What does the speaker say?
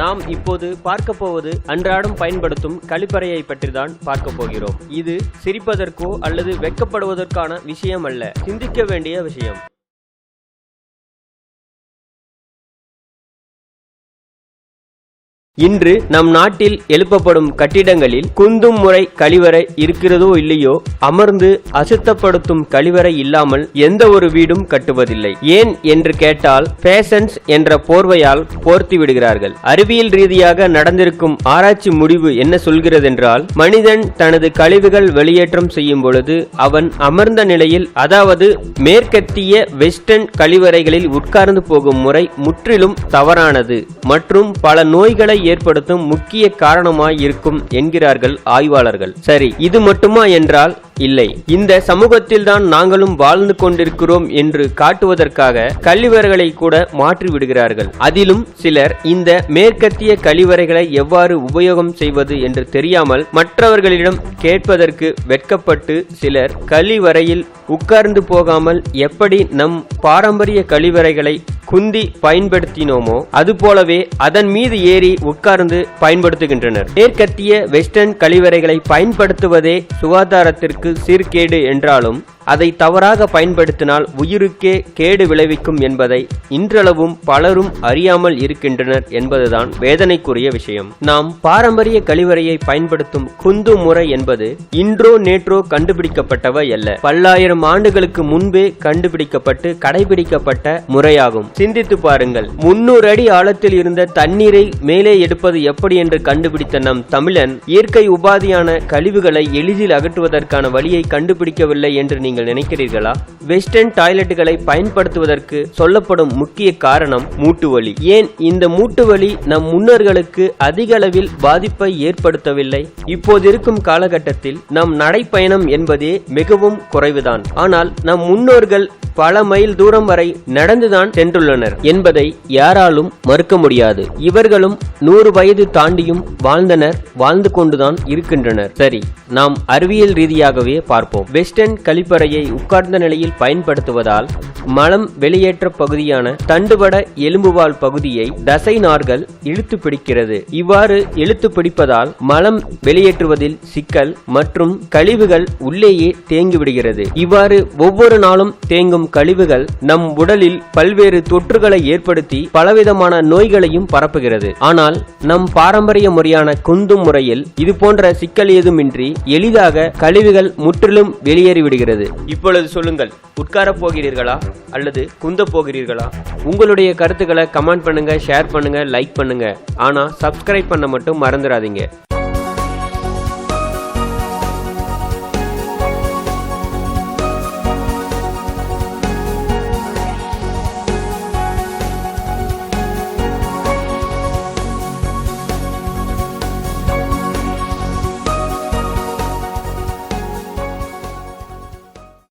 நாம் இப்போது பார்க்க போவது அன்றாடம் பயன்படுத்தும் கழிப்பறையை பற்றி தான் பார்க்க போகிறோம். இது சிரிப்பதற்கோ அல்லது வெட்கப்படுவதற்கான விஷயம் அல்ல சிந்திக்க வேண்டிய விஷயம். இன்று நம் நாட்டில் எழுப்பப்படும் கட்டிடங்களில் குந்தும் முறை கழிவறை இருக்கிறதோ இல்லையோ அமர்ந்து அசுத்தப்படுத்தும் கழிவறை இல்லாமல் எந்த ஒரு வீடும் கட்டுவதில்லை. ஏன் என்று கேட்டால் ஃபேஷன்ஸ் என்ற போர்வையால் போர்த்தி விடுகிறார்கள். அறிவியல் ரீதியாக நடந்திருக்கும் ஆராய்ச்சி முடிவு என்ன சொல்கிறதென்றால் மனிதன் தனது கழிவுகள் வெளியேற்றம் செய்யும் பொழுது அவன் அமர்ந்த நிலையில் அதாவது மேற்கத்திய வெஸ்டர்ன் கழிவறைகளில் உட்கார்ந்து போகும் முறை முற்றிலும் தவறானது. மற்றும் பல நோய்களை ஏற்படுத்தும் முக்கிய காரணமாய் இருக்கும் என்கிறார்கள் ஆய்வாளர்கள். சரி இது மட்டுமா என்றால் இல்லை. இந்த சமூகத்தில் தான் நாங்களும் வாழ்ந்து கொண்டிருக்கிறோம் என்று காட்டுவதற்காக கழிவறைகளை கூட மாற்றி விடுகிறார்கள். அதிலும் சிலர் இந்த மேற்கத்திய கழிவறைகளை எவ்வாறு உபயோகம் செய்வது என்று தெரியாமல் மற்றவர்களிடம் கேட்பதற்கு வெட்கப்பட்டு சிலர் கழிவறையில் உட்கார்ந்து போகாமல் எப்படி நம் பாரம்பரிய கழிவறைகளை குந்தி பயன்படுத்தினோமோ அதுபோலவே அதன் மீது ஏறி உட்கார்ந்து பயன்படுத்துகின்றனர். மேற்கத்திய வெஸ்டர்ன் கழிவறைகளை பயன்படுத்துவதே சுகாதாரத்திற்கு சீர்கேடு என்றாலும் அதை தவறாக பயன்படுத்தினால் உயிருக்கே கேடு விளைவிக்கும் என்பதை இன்றளவும் பலரும் அறியாமல் இருக்கின்றனர் என்பதுதான் வேதனைக்குரிய விஷயம். நாம் பாரம்பரிய கழிவறையை பயன்படுத்தும் குந்து முறை என்பது இன்றோ நேற்றோ கண்டுபிடிக்கப்பட்டவை அல்ல. பல்லாயிரம் ஆண்டுகளுக்கு முன்பே கண்டுபிடிக்கப்பட்டு கடைபிடிக்கப்பட்ட முறையாகும். சிந்தித்து பாருங்கள். முன்னூறு அடி ஆழத்தில் இருந்த தண்ணீரை மேலே எடுப்பது எப்படி என்று கண்டுபிடித்த நம் தமிழன் இயற்கை உபாதியான கழிவுகளை எளிதில் அகற்றுவதற்கான வழியை கண்டுபிடிக்கவில்லை என்று நீங்கள் நினைக்கிறீர்களா? வெஸ்டர்ன் டாய்லெட்டுகளை பயன்படுத்துவதற்கு சொல்லப்படும் முக்கிய காரணம் மூட்டு வலி. ஏன் இந்த மூட்டு வலி நம் முன்னோர்களுக்கு அதிக அளவில் பாதிப்பை ஏற்படுத்தவில்லை? இப்போது இருக்கும் காலகட்டத்தில் நம் நடைப்பயணம் என்பதே மிகவும் குறைவுதான். ஆனால் நம் முன்னோர்கள் பல மைல் தூரம் வரை நடந்துதான் சென்றுள்ளனர் என்பதை யாராலும் மறுக்க முடியாது. இவர்களும் நூறு வயது தாண்டியும் வாழ்ந்தனர் வாழ்ந்து கொண்டுதான் இருக்கின்றனர். சரி நாம் அறிவியல் ரீதியாகவே பார்ப்போம். வெஸ்டர்ன் கழிப்பறையை உட்கார்ந்த நிலையில் பயன்படுத்துவதால் மலம் வெளியேற்ற பகுதியான தண்டுவட எலும்புவால் பகுதியை தசை நார்கள் இழுத்து பிடிக்கிறது. இவ்வாறு இழுத்து பிடிப்பதால் மலம் வெளியேற்றுவதில் சிக்கல் மற்றும் கழிவுகள் உள்ளேயே தேங்கிவிடுகிறது. இவ்வாறு ஒவ்வொரு நாளும் தேங்கும் கழிவுகள் நம் உடலில் பல்வேறு தொற்றுகளை ஏற்படுத்தி பலவிதமான நோய்களையும் பரப்புகிறது. ஆனால் நம் பாரம்பரிய முறையான குந்தும் முறையில் இது போன்ற சிக்கல் ஏதுமின்றி எளிதாக கழிவுகள் முற்றிலும் வெளியேறிவிடுகிறது. இப்பொழுது சொல்லுங்கள் உட்கார போகிறீர்களா? அல்லது குந்த போகிறீர்களா? உங்களுடைய கருத்துக்களை கமெண்ட் பண்ணுங்க ஷேர் பண்ணுங்க லைக் பண்ணுங்க. ஆனா சப்ஸ்கிரைப் பண்ண மட்டும் மறந்துடாதீங்க.